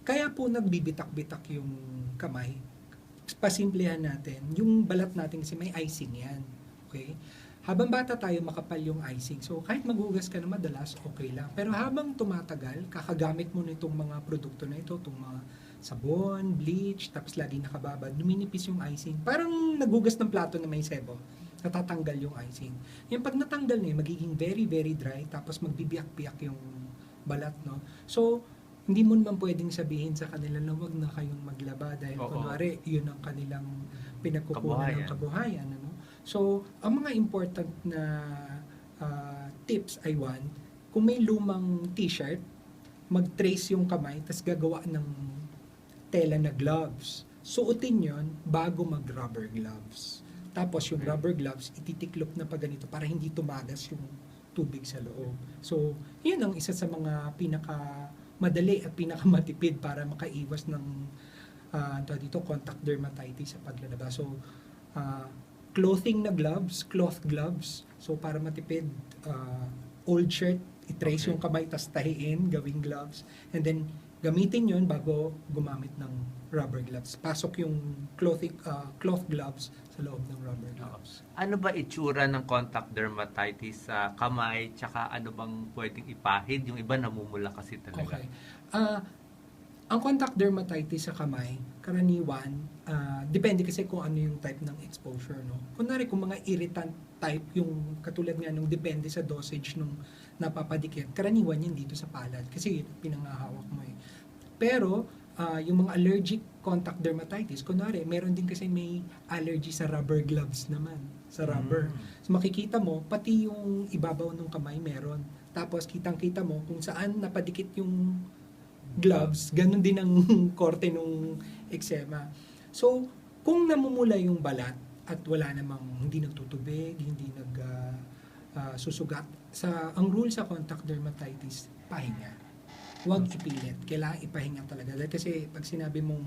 Kaya po nagbibitak-bitak yung kamay. Pasimplihan natin, yung balat natin kasi may icing yan. Okay? Habang bata tayo, makapal yung icing. So, kahit maghugas ka na madalas, okay lang. Pero habang tumatagal, kakagamit mo na itong mga produkto na ito, itong mga sabon, bleach, tapos lagi nakababad, numinipis yung icing. Parang naghugas ng plato na may sebo. Natatanggal yung icing. Yung pag natanggal na yun, magiging very, very dry, tapos magbibiyak-biyak yung balat, no? So, hindi mo naman pwedeng sabihin sa kanila na wag na kayong maglaba dahil Oo. kunwari, yun ang kanilang pinagkukunan ng Kabuhayan. Ano? So, ang mga important na ah, tips ay one, kung may lumang t-shirt, mag-trace yung kamay, tapos gagawa ng tela na gloves. Suotin yon bago mag-rubber gloves. Tapos yung Okay. rubber gloves, ititiklop na pa ganito para hindi tumagas yung tubig sa loob. So, yun ang isa sa mga pinaka madali at pinakamatipid para makaiwas ng tawag dito contact dermatitis sa paglalaba. So, ah, clothing na gloves, cloth gloves. So, para matipid, ah, old shirt, i-trace Okay. yung kamay, tas tahiin, gawing gloves. And then, gamitin yun bago gumamit ng rubber gloves. Pasok yung clothing, ah, cloth gloves sa loob ng rubber gloves. Ano ba itsura ng contact dermatitis sa kamay? Tsaka ano bang pwedeng ipahid? Yung iba namumula kasi talaga. Okay. Ah, ang contact dermatitis sa kamay, karaniwan, ah, depende kasi kung ano yung type ng exposure, no? Kunwari, kung mga irritant type, yung katulad nga nung depende sa dosage nung napapadikit, karaniwan yan dito sa palad kasi yun ang pinangahawak mo eh. Pero, ah, yung mga allergic contact dermatitis, kunwari, meron din kasi may allergy sa rubber gloves naman, sa rubber. Mm. So makikita mo, pati yung ibabaw ng kamay meron. Tapos kitang-kita mo kung saan napadikit yung gloves, ganun din ang korte nung eczema. So, kung namumula yung balat at wala namang hindi nagtutubig, hindi nag ah, ah, susugat, sa ang rule sa contact dermatitis, pahinga. Huwag ipilit. Kailangan ipahinga talaga. Dahil kasi pag sinabi mong,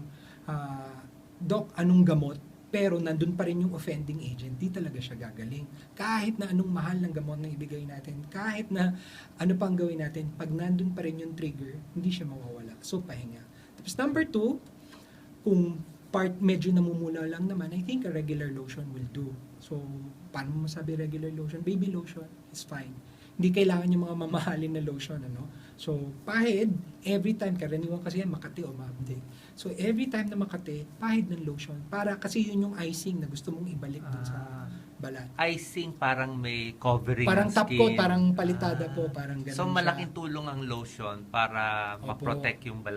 ah, Doc, anong gamot? Pero nandun pa rin yung offending agent, di talaga siya gagaling. Kahit na anong mahal ng gamot na ibigay natin, kahit na ano pang gawin natin, pag nandun pa rin yung trigger, hindi siya mawawala. So, pahinga. Tapos number two, kung part medyo namumula lang naman, I think a regular lotion will do. So, paano mo masabi regular lotion? Baby lotion is fine. Hindi kailangan yung mga mamahalin na lotion, ano? So, pahid, every time, karaniwan kasi yan, Makati o Mabde. So, every time na Makati, pahid ng lotion. Para, kasi yun yung icing na gusto mong ibalik dun sa Ah, balat. icing parang may covering Parang ng top skin. coat, parang palitada Ah. po, parang ganun So siya. malaking tulong ang lotion para Opo. ma-protect yung balat